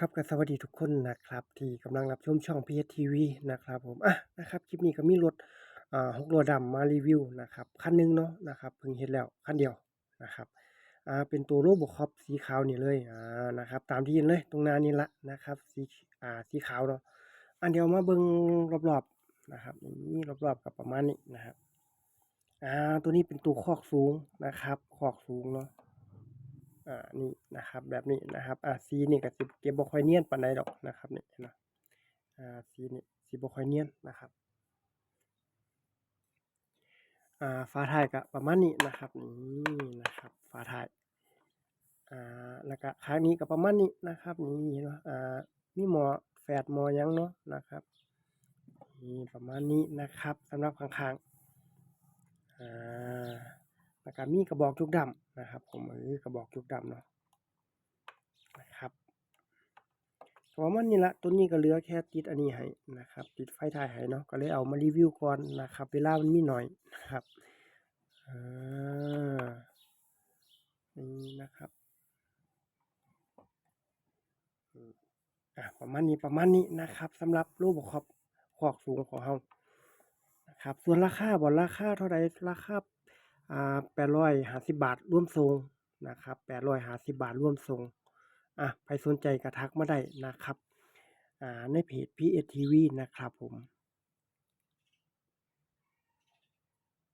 ครับก็สวัสดีทุกคนนะครับ ที่กำลังรับชมช่อง PSTV นะครับผมอะนะครับคลิปนี้ก็มีรถอ่า6ล้อดำมารีวิวนะครับคันหนึงเนาะนะครับเพิ่งเฮ็ดแล้วคันเดียวนะครับอ่าเป็นตัว Robocop สีขาวนี่เลยอ่านะครับตามที่เห็นเลยตรงหน้านี่ละนะครับสีอ่าสีขาวเนาะอันเดียวมาเบิ่งรอบๆนะครับนี่รอบๆก็ประมาณนี้นะครับอ่าตัวนี้เป็นตัวคอกสูงนะครับคอกสูงเนาะ อ่านี่นะครับ แบบนี้นะครับอ่าสีนี่ก็สิเก็บบคอยเนียนปานใดดอกนะครับนี่เนะอ่าสีนี่สิบ่ค่อยเนียนนะครับอ่าฝาท้ายก็ประมาณนี้นะครับนี่นะครับฝาท้ายอ่าแล้วก็ข้างนี้ก็ประมาณนี้นะครับนี่เนาะอ่ามีหม้อแฝดหมอยังเนาะนะครับนี่ประมาณนี้นะครับสำหรับข้างๆอ่า แล้วก็มีกระบอกจุกดำนะครับ ผมเออกระบอกจุกดำเนาะนะครับก็ประมาณนี้ละตัวนี้ก็เหลือแค่ติดอันนี้ให้นะครับ ติดไฟถ่ายให้เนาะก็เลยเอามารีวิวก่อนนะครับเวลามันมีหน้อยนะครับอ่านี่นะครับอะประมาณนี้ประมาณนี้นะครับสำหรับรูปขอบขอกสูงของเรานะครับ ส่วนราคาบ่ราคาเท่าไรราคา แปดร้อยห้าสิบบาทร่วมทรงนะครับแปดร้อยห้าสิบบาทร่วมทรงอะใครสนใจกระทักมาได้นะครับอ่าในเพจ PSTV นะครับผม